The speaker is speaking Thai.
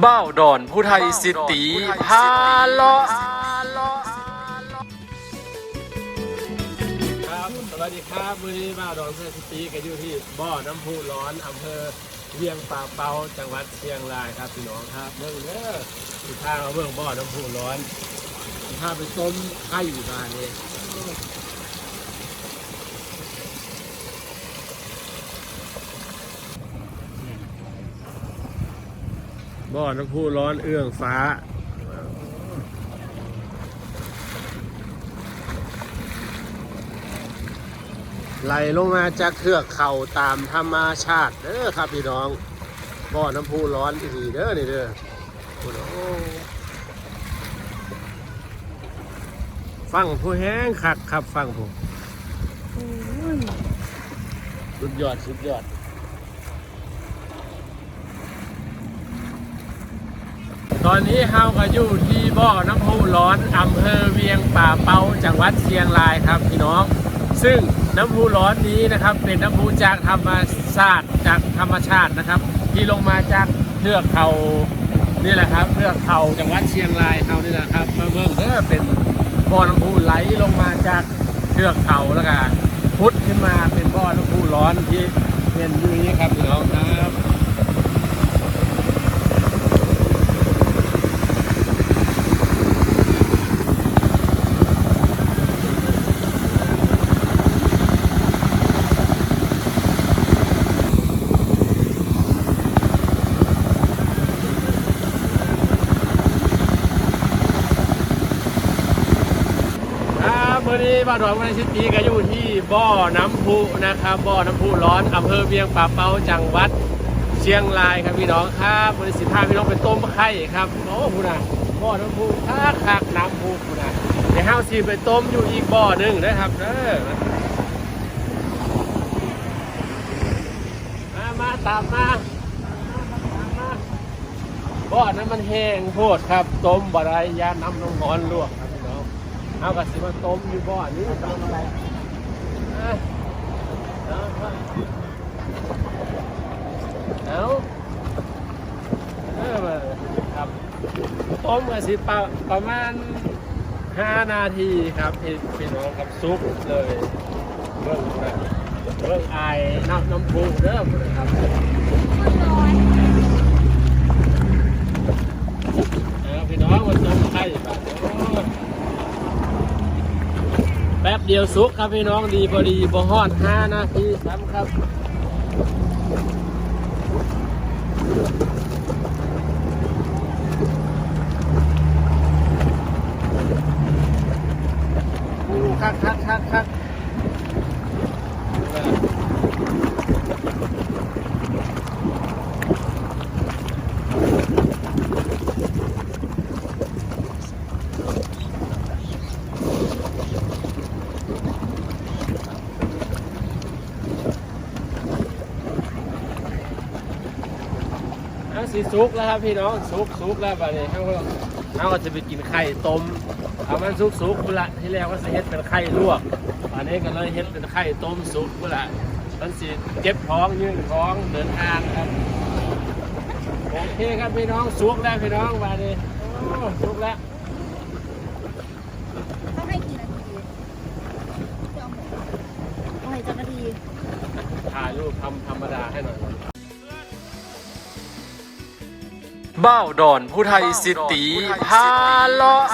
เบ้าดอนผู้ไทยสิตีพาเลาะครับ สวัสดีครับวันนี้บ้าวดอนเพื่อนสตีกันอยู่ที่บ่อน้ำพุร้อนอำเภอเวียงป่าเปาจังหวัดเชียงรายครับพี่น้องครับเบื้องเด้อที่ทางเราเบื้องบ่อน้ำพุร้อนพาไปต้มไข่อยู่บ้านนี่ บ่อน้ำพุร้อนเอื้องฟ้า ไหลลงมาจากเทือกเขาตามธรรมชาติเด้อครับพี่น้อง บ่อน้ำพุร้อนอีกเด้อนี่เด้อฟังผู้แห้งคักครับฟังผู้สุดยอด สุดยอด ตอนนี้เฮาก็อยู่ที่บ่อน้ำพุร้อนอำเภอเวียงป่าเปาจังหวัดเชียงรายครับพี่น้อง ซึ่งน้ำพุร้อนนี้นะครับเป็นน้ำพุจากธรรมชาติจากธรรมชาตินะครับ ที่ลงมาจากเทือกเขานี่แหละครับเทือกเขาจังหวัดเชียงรายเขานี่แหละครับเมืองเมืองเออเป็นบ่อน้ำพุไหลลงมาจากเทือกเขาแล้วก็พุดขึ้นมาเป็นบ่อน้ำพุร้อนที่เป็นอยู่นี้ครับพี่น้องครับ วันนี้บ้านดอนวันชิตีก็อยู่ที่บ่อน้ำพุนะครับ บ่อน้ำพุร้อนอำเภอเวียงป่าเปาจังหวัดเชียงรายครับพี่น้องครับวันนี้สิพาพี่น้องไปต้มไข่ครับโอ้คุณนะบ่อน้ำพุคักคักน้ำพุคุณนะในห้าวซีไปต้มอยู่อีกบ่อหนึ่งนะครับเด้อมามาตามมาบ่อนั้นมันแห้งโพดครับต้มบ่ได้ยาน้ำน้ำร้อนลวกครับ เอากระสิมาต้มอยู่บ่อนี้ต้มอะไรเอาเออครับต้มกระสิประประมาณ5นาทีครับพี่พี่น้องครับซุปเลยเรื่องนะเรื่องไอายน้ำน้ำพุเริ่มนะครับเอาพี่น้องมาต้มไข่แบบโอ้ย แป๊บ เดียวสุกครับพี่น้องดีพอดีบ่ฮอด5นาทีซ้ำครับอู้คักคักคักคัก เอาสีสุกแล้วครับพี่น้องสุกสุกแล้วบัดนี้เขาก็เขาก็จะไปกินไข่ต้มเอามันสุกสุกพุ่นละที่แรกว่าจะเฮ็ดเป็นไข่ลวกอันนี้ก็เลยเฮ็ดเป็นไข่ต้มสุกพุ่นละมันสิเจ็บท้องยืดท้องเดินทางครับโอเคครับพี่น้องสุกแล้วพี่น้องมาดิโอ้สุกแล้วต้องให้กี่นาทีจะเอาหมดต้องให้เจ้าหน้าที่ถ่ายรูปทำธรรมดาให้หน่อย บ้าดอนผู้ไทยสิตีพาเลาะ